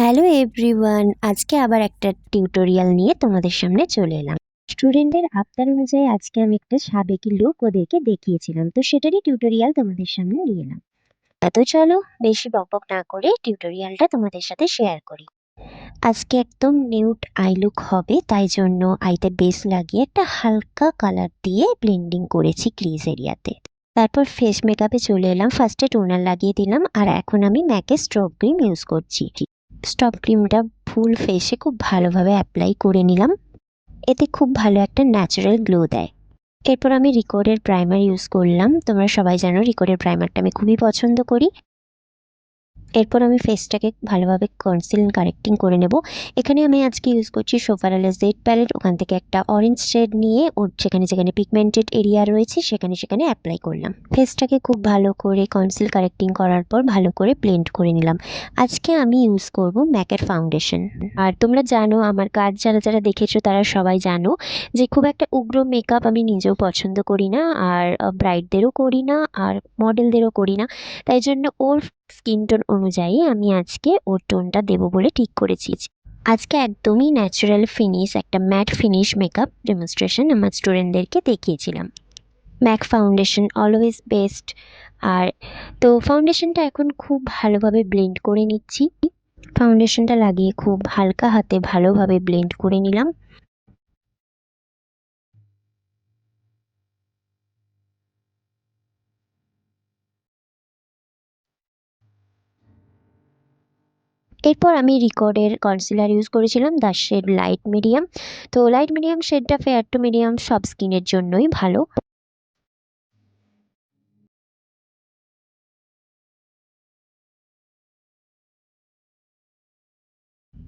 Hello everyone, আজকে আবার একটা টিউটোরিয়াল নিয়ে তোমাদের সামনে চলে এলাম। স্টুডেন্টদের আবদার অনুযায়ী আজকে আমি একটা সাবেকি লুক ওদেরকে দেখিয়েছিলাম, তো সেটারই টিউটোরিয়াল তোমাদের সামনে নিয়ে এলাম। তো চলো, বেশি বকবক না করে টিউটোরিয়ালটা তোমাদের সাথে শেয়ার করি। আজকে একদম নিউট আই লুক হবে, তাই জন্য আইতে বেস লাগিয়ে একটা হালকা কালার দিয়ে ব্লেন্ডিং করেছি ক্রিজ এরিয়াতে। তারপর ফেস মেকআপে চলে এলাম, ফার্স্টে টোনার লাগিয়ে দিলাম, আর এখন আমি ম্যাকে স্ট্রপ ক্রিম ইউজ করছি। স্টপ ক্রিমটা ফুল ফেসে খুব ভালোভাবে অ্যাপ্লাই করে নিলাম। এতে খুব ভালো একটা ন্যাচারাল গ্লো দেয়। এরপর আমি রিকোডের প্রাইমার ইউজ করলাম। তোমরা সবাই জানো রিকোডের প্রাইমারটা আমি খুবই পছন্দ করি। এরপর আমি ফেসটাকে ভালোভাবে কনসিল কারেক্টিং করে নেব। এখানে আমি আজকে ইউজ করছি সোফারালা জেড প্যালেট ওখান থেকে একটা অরেঞ্জ শেড নিয়ে ওর যেখানে যেখানে পিগমেন্টেড এরিয়া রয়েছে, সেখানে সেখানে অ্যাপ্লাই করলাম। ফেসটাকে খুব ভালো করে কনসিল কারেক্টিং করার পর ভালো করে ব্লেন্ড করে নিলাম। আজকে আমি ইউজ করব ম্যাকের ফাউন্ডেশন আর তোমরা জানো, আমার কাজ যারা যারা দেখেছ, তারা সবাই জানো যে খুব একটা উগ্র মেকআপ আমি নিজেও পছন্দ করি না, আর ব্রাইডদেরও করি না, আর মডেলদেরও করি না। তাই জন্য ওর স্কিন টোন অনুযায়ী আমি আজকে ওর টোনটা দেবো বলে ঠিক করেছি। আজকে একদমই ন্যাচারাল ফিনিশ একটা ম্যাট ফিনিশ মেকআপ ডেমনস্ট্রেশন আমার স্টুডেন্টদেরকে দেখিয়েছিলাম। ম্যাক ফাউন্ডেশন অলওয়েজ বেস্ট আর তো ফাউন্ডেশনটা এখন খুব ভালোভাবে ব্লেন্ড করে নিচ্ছি। ফাউন্ডেশনটা লাগিয়ে খুব হালকা হাতে ভালোভাবে ব্লেন্ড করে নিলাম। এরপর আমি রিকর্ডের কনসিলার ইউজ করেছিলাম দ্য শেড লাইট মিডিয়াম তো লাইট মিডিয়াম শেডটা ফেয়ার টু মিডিয়াম সব স্কিনের জন্যই ভালো।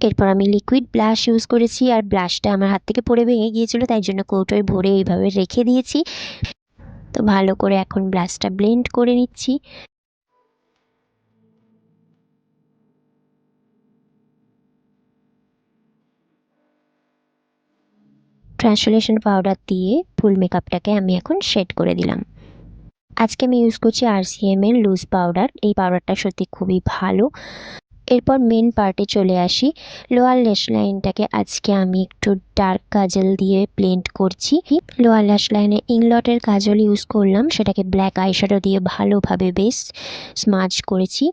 এরপর আমি লিকুইড ব্লাশ ইউজ করেছি, আর ব্লাশটা আমার হাত থেকে পড়ে ভেঙে গিয়েছিল, তাই জন্য কৌটোয় ভরে এইভাবে রেখে দিয়েছি। তো ভালো করে এখন ব্লাশটা ব্লেন্ড করে নিচ্ছি। ট্রান্সলেশন পাউডার দিয়ে ফুল মেকআপটাকে আমি এখন শেড করে দিলাম। আজকে আমি ইউজ করছি আরসিএম এর লুজ পাউডার এই পাউডারটা সত্যি খুবই ভালো। এরপর মেন পার্টে চলে আসি। লোয়ার ল্যাশ লাইনটাকে আজকে আমি একটু ডার্ক কাজল দিয়ে ব্লেন্ড করছি। লোয়ার ল্যাশ লাইনে ইংলটের কাজল ইউজ করলাম। সেটাকে ব্ল্যাক আইশ্যাডো দিয়ে ভালোভাবে বেশ স্মাজ করেছি।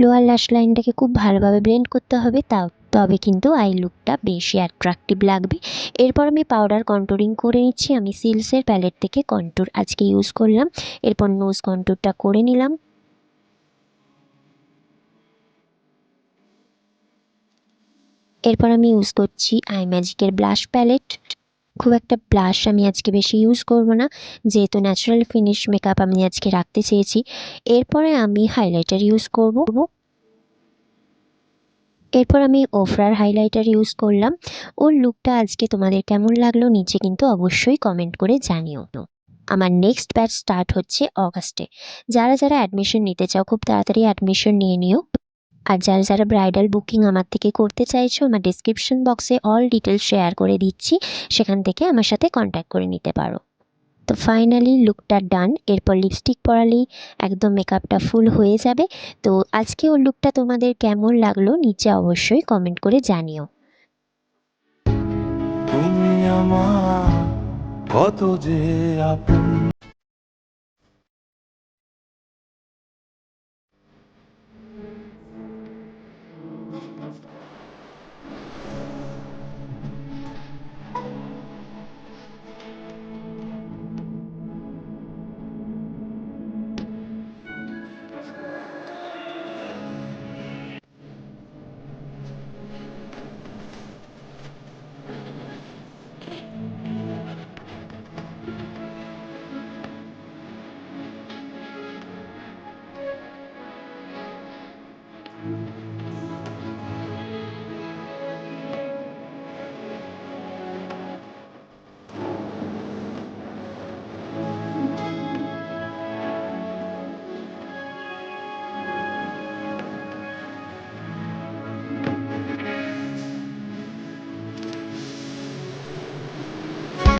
লোয়ার ল্যাশ লাইনটাকে খুব ভালোভাবে ব্লেন্ড করতে হবে, তাও তবে কিন্তু আই লুকটা বেশি অ্যাট্রাকটিভ লাগবে। এরপর আমি পাউডার কন্টুরিং করে নিচ্ছি। আমি সিলসের প্যালেট থেকে কন্টুর আজকে ইউজ করলাম। এরপর নোজ কন্টুরটা করে নিলাম। এরপর আমি ইউজ করছি আই ম্যাজিকের ব্লাশ প্যালেট খুব একটা ব্লাশ আমি আজকে বেশি ইউজ করব না। যেহেতু ন্যাচারাল ফিনিশ মেকআপ আমি আজকে রাখতে চেয়েছি। এরপরে আমি হাইলাইটার ইউজ করব। এরপর আমি ওফরার হাইলাইটার ইউজ করলাম। ওর লুকটা আজকে তোমাদের কেমন লাগল নিচে কিন্তু অবশ্যই কমেন্ট করে জানিও। আমার নেক্সট ব্যাচ স্টার্ট হচ্ছে অগাস্টে যারা যারা অ্যাডমিশন নিতে চাও, খুব তাড়াতাড়ি অ্যাডমিশন নিয়ে নিও। আর যারা যারা ব্রাইডাল বুকিং আমার থেকে করতে চাইছো, আমার ডিসক্রিপশন বক্সে অল ডিটেলস শেয়ার করে দিচ্ছি। সেখান থেকে আমার সাথে কন্ট্যাক্ট করে নিতে পারো। তো ফাইনালি লুকটা ডান এরপর লিপস্টিক পরালেই একদম মেকআপটা ফুল হয়ে যাবে। তো আজকে ওর লুকটা তোমাদের কেমন লাগল নিচে অবশ্যই কমেন্ট করে জানিও। কত যে আপন